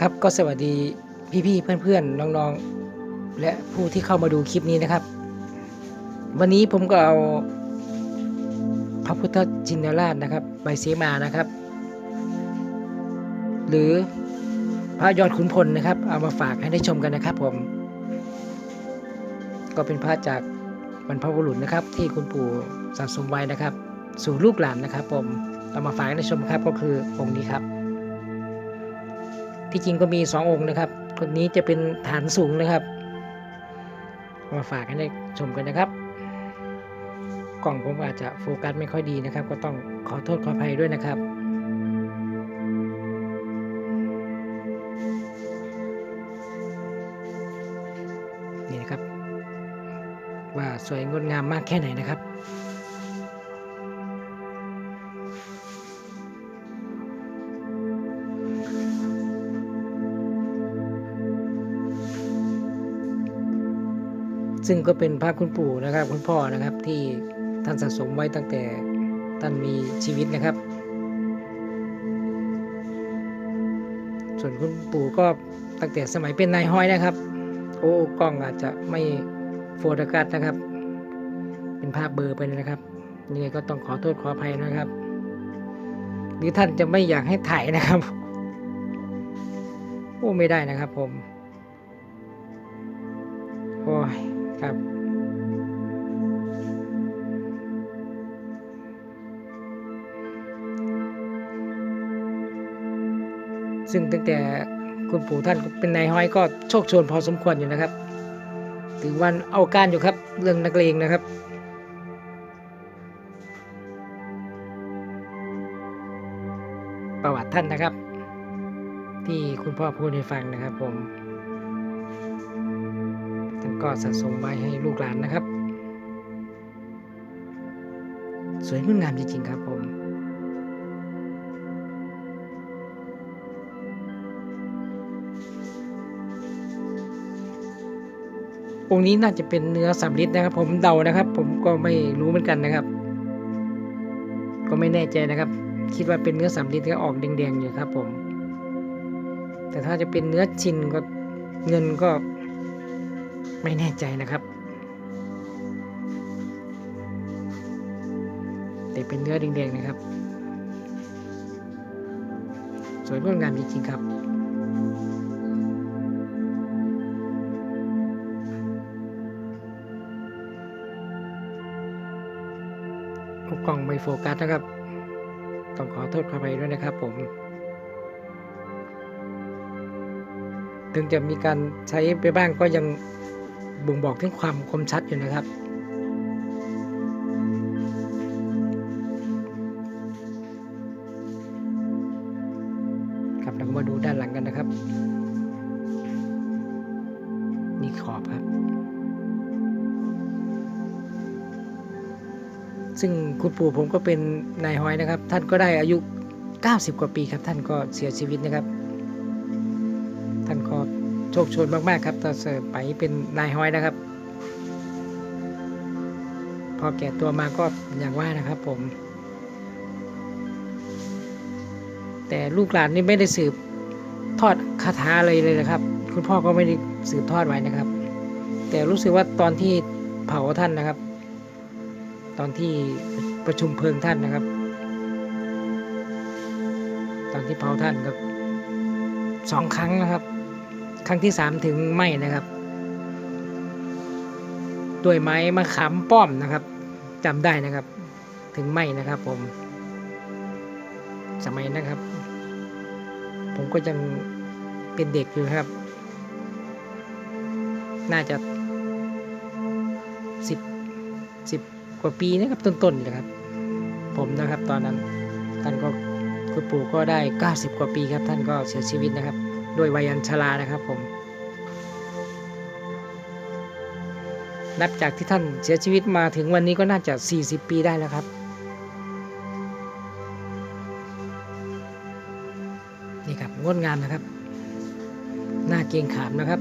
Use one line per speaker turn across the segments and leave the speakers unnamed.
ครับก็สวัสดีพี่ๆเพื่อนๆน้องๆ และผู้ที่เข้ามาดูคลิปนี้นะครับ วันนี้ผมก็เอาพระพุทธจินราชนะครับใบเสมานะครับ หรือพระยอดขุนพลนะครับ เอามาฝากให้ได้ชมกันนะครับผม ก็เป็นพระจากบรรพบุรุษนะครับ ที่คุณปู่สะสมไว้นะครับ สู่ลูกหลานนะครับ ผมเอามาฝากให้ได้ชมครับก็คือองค์นี้ครับ ที่จริงก็มีสององค์นะครับคนนี้จะเป็นฐานสูงนะครับ มาฝากให้ได้ชมกันนะครับ กล่องผมอาจจะโฟกัสไม่ค่อยดีนะครับ ก็ต้องขอโทษขออภัยด้วยนะครับนี่นะครับ ว่าสวยงดงามมากแค่ไหนนะครับ ซึ่งก็เป็นพระคุณปู่นะครับคุณพ่อนะครับที่ท่านสะสมไว้ตั้งแต่ท่านมีชีวิตนะครับ ส่วนคุณปู่ก็ตั้งแต่สมัยเป็นนายห้อยนะครับ โอ้กล้องอาจจะไม่โฟกัสนะครับ เป็นภาพเบลอร์ไปนะครับยังไงก็ต้องขอโทษขออภัยนะครับ หรือท่านจะไม่อยากให้ถ่ายนะครับโอ้ไม่ได้นะครับผม โอ้ย ครับ ซึ่งตั้งแต่คุณปู่ท่านเป็นนายห้อยก็โชคชนพอสมควรอยู่นะครับ ถือวันเอาการอยู่ครับเรื่องนักเลงนะครับประวัติท่านนะครับ ที่คุณพ่อพูดให้ฟังนะครับผม ท่านก็สะสมไว้ให้ลูกหลานนะครับ สวยงดงามจริงๆครับผมองค์นี้น่าจะเป็นเนื้อสำลิดนะครับ ผมเดานะครับ ผมก็ไม่รู้เหมือนกันนะครับ ก็ไม่แน่ใจนะครับ คิดว่าเป็นเนื้อสำลิดก็ออกแดงๆอยู่ครับผม แต่ถ้าจะเป็นเนื้อชินก็เงินก็ ไม่แน่ใจนะครับ แต่เป็นเนื้อแดงๆนะครับ สวยงดงามจริงๆครับกล้องไม่โฟกัสนะครับ ต้องขอโทษขออภัยด้วยนะครับผม ถึงจะมีการใช้ไปบ้างก็ยัง บ่งบอกถึงความคมชัดอยู่นะครับ ครับเราก็มาดูด้านหลังกันนะครับ นี่ขอบครับ ซึ่งคุณปู่ผมก็เป็นนายห้อยนะครับ ท่านก็ได้อายุ 90 กว่าปีครับ ท่านก็เสียชีวิตนะครับ ท่านก็ โชคชนมากๆครับตอนเสิร์ฟไปเป็นนายห้อยนะครับ พอแก่ตัวมาก็อย่างว่านะครับผม แต่ลูกหลานนี่ไม่ได้สืบทอดคาถาเลยเลยนะครับ คุณพ่อก็ไม่ได้สืบทอดไว้นะครับ แต่รู้สึกว่าตอนที่เผาท่านนะครับ ตอนที่ประชุมเพลิงท่านนะครับ ตอนที่เผาท่านครับสองครั้งนะครับ ครั้งที่สามถึงไหมนะครับด้วยไม้มะขามป้อมนะครับจำได้นะครับถึงไหมนะครับผม สมัยนะครับ ผมก็ยังเป็นเด็กอยู่ครับ น่าจะสิบสิบกว่าปีนะครับต้นๆเลยครับ ผมนะครับตอนนั้นท่านก็คุณปู่ก็ได้ 90 กว่าปีครับ ท่านก็เสียชีวิตนะครับ ด้วยวัยอันชรานะครับผม นับจากที่ท่านเสียชีวิตมาถึงวันนี้ก็น่าจะ 40 ปีได้แล้วครับ นี่ครับงดงามนะครับ หน้าเกียงขามนะครับ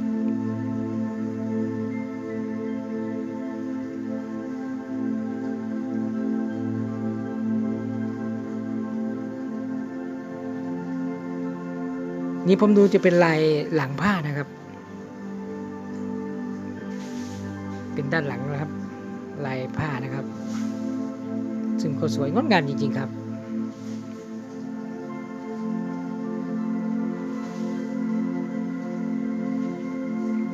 นี่ผมดูจะเป็นลายหลังผ้านะครับ เป็นด้านหลังนะครับ ลายผ้านะครับ ซึ่งก็สวยงดงามจริงๆครับ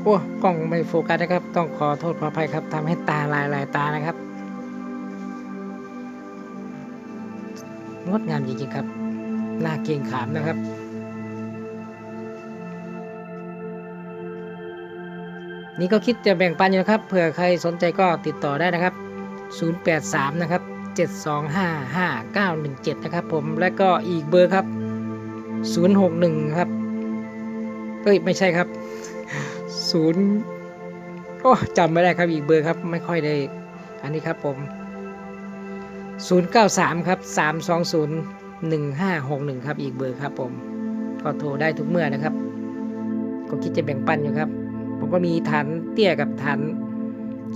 โอ้กล้องไม่โฟกัสนะครับ ต้องขอโทษขออภัยครับทำให้ตาลายลายตานะครับ งดงามจริงๆครับน้าเกรงขามนะครับ นี่ก็คิดจะแบ่งปันอยู่นะครับ เผื่อใครสนใจก็ติดต่อได้นะครับ 083 นะครับ 7255917 นะครับผม และก็อีกเบอร์ครับ 061 ครับ เอ้ย ไม่ใช่ครับ 0 โอ้จำไม่ได้ครับอีกเบอร์ครับ ไม่ค่อยได้ อันนี้ครับผม 093 ครับ 320 1561 ครับ อีกเบอร์ครับผม ก็โทรได้ทุกเมื่อนะครับ ก็คิดจะแบ่งปันอยู่ครับ ผมก็มีฐานเตี้ยกับฐาน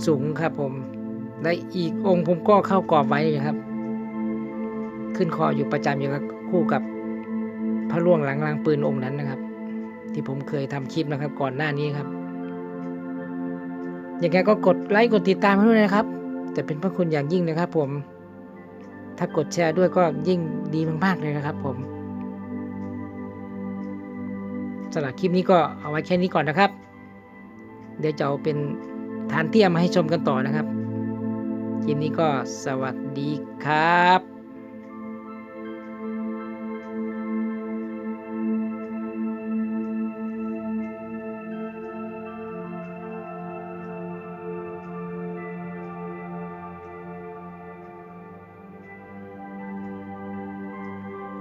สูงครับผม และอีกองค์ผมก็เข้ากรอบไว้นะครับ ขึ้นคออยู่ประจำอยู่ครับคู่กับพระล่วงหลังรางปืนองค์นั้นนะครับ ที่ผมเคยทำคลิปนะครับก่อนหน้านี้ครับอยังไงก็กดไลค์กดติดตามให้ด้วยนะครับ แต่เป็นพระคุณอย่างยิ่งนะครับ ผม ถ้ากดแชร์ด้วยก็ยิ่งดีมากๆเลยนะครับ ผมสำหรับคลิปนี้ก็เอาไว้แค่นี้ก่อนนะครับ เดี๋ยวจะเอาเป็นฐานเทียมมาให้ชมกันต่อนะครับคลิปนี้ก็สวัสดีครับ